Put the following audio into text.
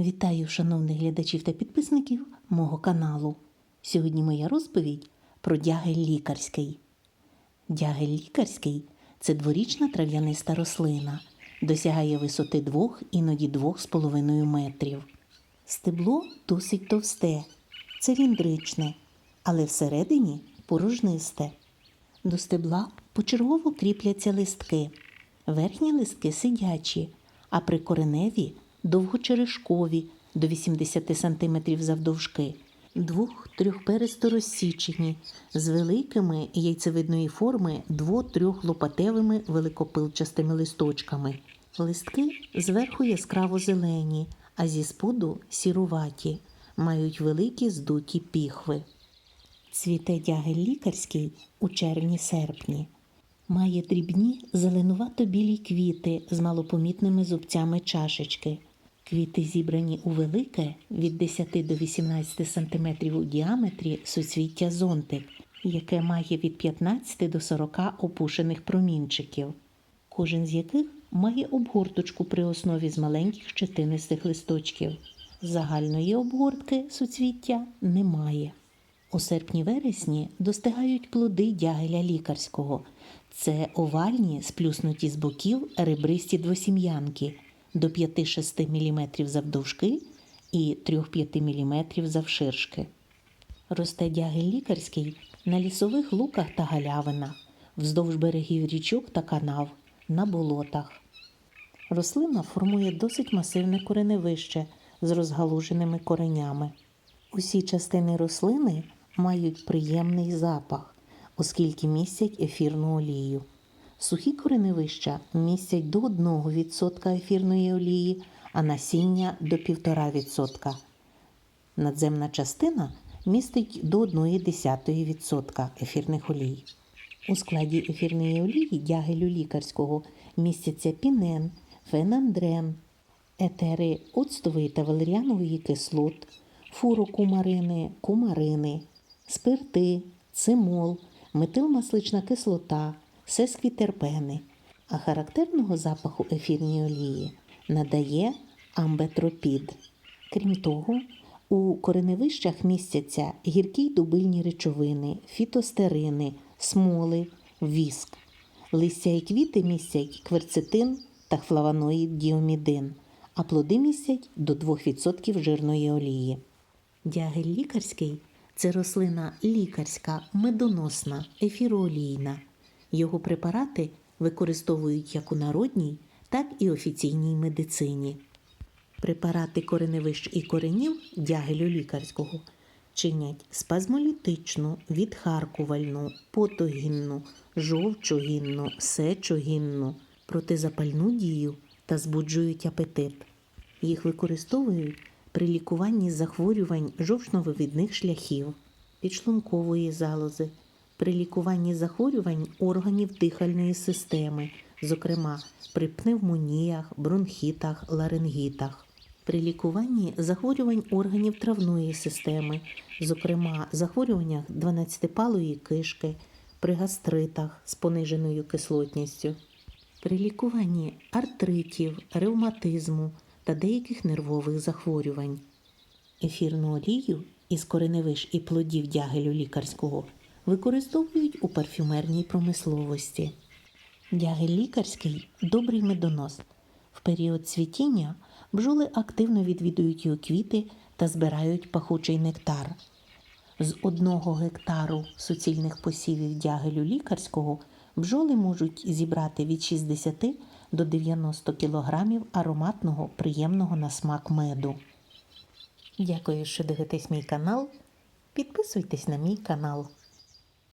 Вітаю шановних глядачів та підписників мого каналу. Сьогодні моя розповідь про дягель лікарський. Дягель лікарський це дворічна трав'яниста рослина, досягає висоти 2, іноді 2,5 метрів. Стебло досить товсте, циліндричне, але всередині порожнисте. До стебла почергово кріпляться листки. Верхні листки сидячі, а прикореневі довгочерешкові до 80 см завдовжки, двох-трьохперисто розсічені з великими яйцевидної форми дво-трьох лопатевими великопилчастими листочками. Листки зверху яскраво зелені, а зі споду сіруваті, мають великі здуті піхви. Цвіте дягель лікарський у червні-серпні. Має дрібні зеленувато-білі квіти з малопомітними зубцями чашечки. Квіти зібрані у велике від 10 до 18 см у діаметрі суцвіття зонтик, яке має від 15 до 40 опушених промінчиків, кожен з яких має обгорточку при основі з маленьких щетинистих листочків. Загальної обгортки суцвіття немає. У серпні-вересні достигають плоди дягеля лікарського. Це овальні, сплюснуті з боків ребристі двосім'янки до 5-6 мм завдовжки і 3-5 мм завширшки. Росте дягель лікарський на лісових луках та галявинах, вздовж берегів річок та канав, на болотах. Рослина формує досить масивне кореневище з розгалуженими коренями. Усі частини рослини мають приємний запах, оскільки містять ефірну олію. Сухі кореневища містять до 1% ефірної олії, а насіння до 1,5%. Надземна частина містить до 0,1% ефірних олій. У складі ефірної олії дягелю лікарського містяться пінен, фенандрен, етери оцтової та валеріанової кислот, фурокумарини, кумарини, спирти, цимол, метилмаслична кислота, сесквітерпени, а характерного запаху ефірної олії надає амбетропід. Крім того, у кореневищах містяться гіркі й дубильні речовини, фітостерини, смоли, віск. Листя і квіти містять кверцетин та флавоноїд діомідин, а плоди містять до 2% жирної олії. Дягель лікарський це рослина лікарська, медоносна, ефіроолійна. Його препарати використовують як у народній, так і офіційній медицині. Препарати кореневищ і коренів дягелю лікарського чинять спазмолітичну, відхаркувальну, потогінну, жовчогінну, сечогінну, протизапальну дію та збуджують апетит. Їх використовують при лікуванні захворювань жовчновивідних шляхів, підшлункової залози, при лікуванні захворювань органів дихальної системи, зокрема при пневмоніях, бронхітах, ларингітах, при лікуванні захворювань органів травної системи, зокрема захворюваннях 12-палої кишки, при гастритах з пониженою кислотністю, при лікуванні артритів, ревматизму та деяких нервових захворювань. Ефірну олію із кореневиш і плодів дягелю лікарського використовують у парфюмерній промисловості. Дягель лікарський добрий медонос. В період цвітіння бджоли активно відвідують його квіти та збирають пахучий нектар. З одного гектару суцільних посівів дягелю лікарського бджоли можуть зібрати від 60 до 90 кг ароматного приємного на смак меду. Дякую, що дивитесь мій канал. Підписуйтесь на мій канал.